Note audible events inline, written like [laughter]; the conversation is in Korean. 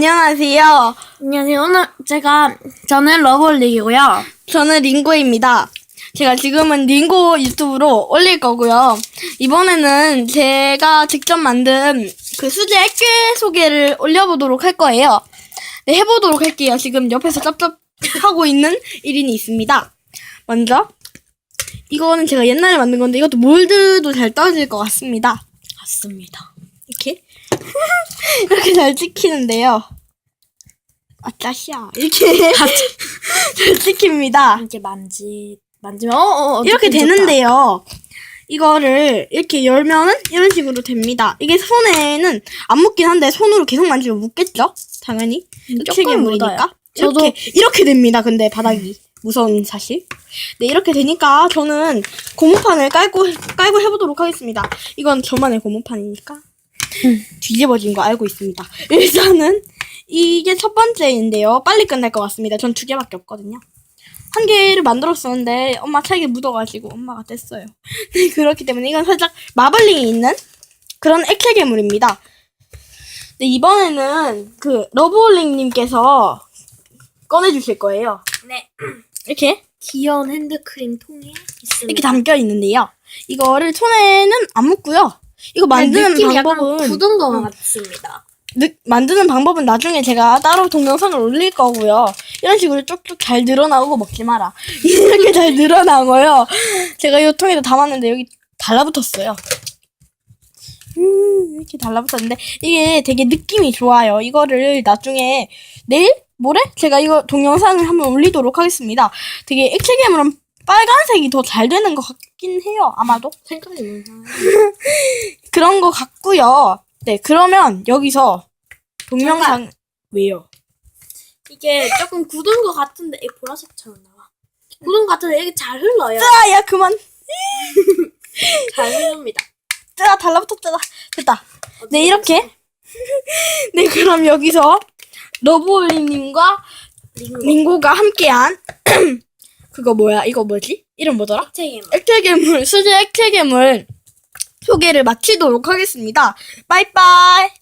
안녕하세요. 안녕하세요. 오늘 제가 저는 러블릭이고요. 저는 링고입니다. 제가 지금은 링고 유튜브로 올릴 거고요. 이번에는 제가 직접 만든 그 수제 액괴 소개를 올려보도록 할 거예요. 네, 해보도록 할게요. 지금 옆에서 짭짭하고 있는 1인이 있습니다. 먼저, 이거는 제가 옛날에 만든 건데 이것도 몰드도 잘 떠질 것 같습니다. 맞습니다. 이렇게 [laughs] 이렇게 잘 찍히는데요. 아 짜샤 이렇게 [laughs] 잘 찍힙니다. 이렇게 만지 만지면 어, 어, 어 이렇게. 되는데요. 이거를 이렇게 열면은 이런 식으로 됩니다. 이게 손에는 안 묻긴 한데 손으로 계속 만지면 묻겠죠? 당연히. 음, 조금 괴물이니까. 묻어요. 이렇게 저도- 이렇게 됩니다. 근데 바닥이 무서운 사실. 네 이렇게 되니까 저는 고무판을 깔고 깔고 해보도록 하겠습니다. 이건 저만의 고무판이니까 음. 뒤집어진 거 알고 있습니다. [laughs] 일단은 이게 첫 번째인데요. 빨리 끝날 것 같습니다. 전 두 개밖에 없거든요. 한 개를 만들었었는데 엄마 책에 묻어가지고 엄마가 뗐어요. [laughs] 네, 그렇기 때문에 이건 살짝 마블링이 있는 그런 액체 괴물입니다. 네, 이번에는 그 러브홀링님께서 꺼내주실 거예요. 네. [clears throat] 이렇게 귀여운 핸드크림 통에 있습니다. 이렇게 담겨 있는데요. 이거를 손에는 안 묻고요. 이거 만드는 느낌이 약간 방법은 굳은 거 같습니다. 느- 만드는 방법은 나중에 제가 따로 동영상을 올릴 거고요. 이런 식으로 쭉쭉 잘 늘어나오고 먹지 마라. [laughs] 이렇게 잘 늘어나고요. 제가 이 통에도 담았는데 여기 달라붙었어요. 음, 이렇게 달라붙었는데 이게 되게 느낌이 좋아요. 이거를 나중에 내일 모레 제가 이거 동영상을 한번 올리도록 하겠습니다. 되게 액체 괴물은 빨간색이 더 잘 되는 것 같긴 해요. 아마도. [laughs] 뭐야? 그런 거 같고요. 네, 그러면 여기서 동영상 왜요? 이게 조금 굳은 거 같은데 이 보라색처럼 나와. 굳은 거 같은데 이게 잘 흘러요. 아, 야 그만. [laughs] 잘 흐릅니다. 짜 달라붙었잖아. 됐다. 네 이렇게. [laughs] 네 그럼 여기서 러브올리님과 링고. 링고가 함께한 [clears throat] 그거 뭐야? 이거 뭐지? 이름 뭐더라? 액체괴물. 액체 괴물 수제 액체 괴물 소개를 마치도록 하겠습니다. 빠이빠이.